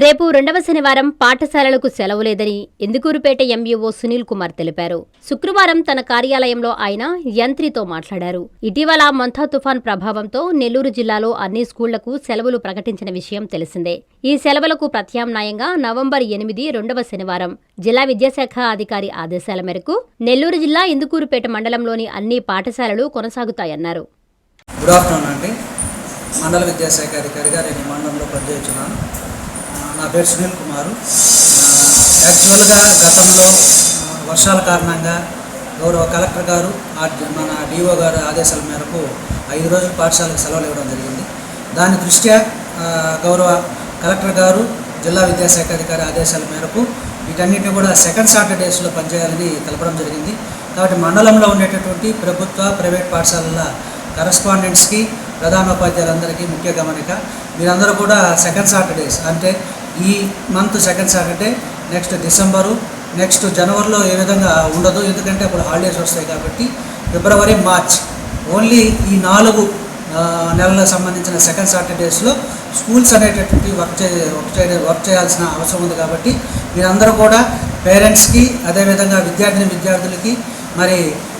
రేపు రెండవ శనివారం పాఠశాలలకు సెలవు లేదని ఎందుకూరుపేట ఎంఈఓ సునీల్ కుమార్ తెలిపారు. శుక్రవారం తన కార్యాలయంలో ఆయన యంత్రితో మాట్లాడారు. ఇటీవల మంథా తుఫాన్ ప్రభావంతో నెల్లూరు జిల్లాలో అన్ని స్కూళ్ళకు సెలవులు ప్రకటించిన విషయం తెలిసిందే. ఈ సెలవులకు ప్రత్యామ్నాయంగా నవంబర్ ఎనిమిది రెండవ శనివారం జిల్లా విద్యాశాఖ అధికారి ఆదేశాల మేరకు నెల్లూరు జిల్లా ఇందుకూరుపేట మండలంలోని అన్ని పాఠశాలలు కొనసాగుతాయన్నారు. మండల విద్యాశాఖ అధికారిగా నేను ఈ మండలంలో పనిచేస్తున్నాను. నా పేరు సునీల్ కుమారు. యాక్చువల్గా గతంలో వర్షాల కారణంగా గౌరవ కలెక్టర్ గారు మన డిఓ గారు ఆదేశాల మేరకు ఐదు రోజులు పాఠశాలకు సెలవులు ఇవ్వడం జరిగింది. దాని దృష్ట్యా గౌరవ కలెక్టర్ గారు జిల్లా విద్యాశాఖ అధికారి ఆదేశాల మేరకు వీటన్నిటిని కూడా సెకండ్ సాటర్డేస్లో పనిచేయాలని తెలపడం జరిగింది. కాబట్టి మండలంలో ఉండేటటువంటి ప్రభుత్వ ప్రైవేట్ పాఠశాలల కరస్పాండెంట్స్కి ప్రధానోపాధ్యాయులందరికీ ముఖ్య గమనిక. మీరందరూ కూడా సెకండ్ సాటర్డేస్ అంటే ఈ month second Saturday next December next జనవరిలో ఏ విధంగా ఉండదు. ఎందుకంటే అప్పుడు హాలిడేస్ వస్తాయి కాబట్టి ఫిబ్రవరి మార్చ్ ఓన్లీ ఈ నాలుగు నెలలకు సంబంధించిన సెకండ్ సాటర్డేస్లో స్కూల్స్ అనేటటువంటి వర్క్ చే వర్క్ చే వర్క్ చేయాల్సిన అవసరం ఉంది కాబట్టి మీరందరూ కూడా పేరెంట్స్కి అదేవిధంగా విద్యార్థిని విద్యార్థులకి మరి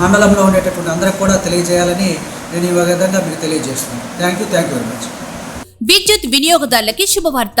మండలంలో ఉండేటటువంటి అందరికి కూడా తెలియజేయాలని నేను ఈ విధంగా మీకు తెలియజేస్తున్నాను. Thank you thank you very much విద్యుత్ వినియోగదారులకి శుభవార్త.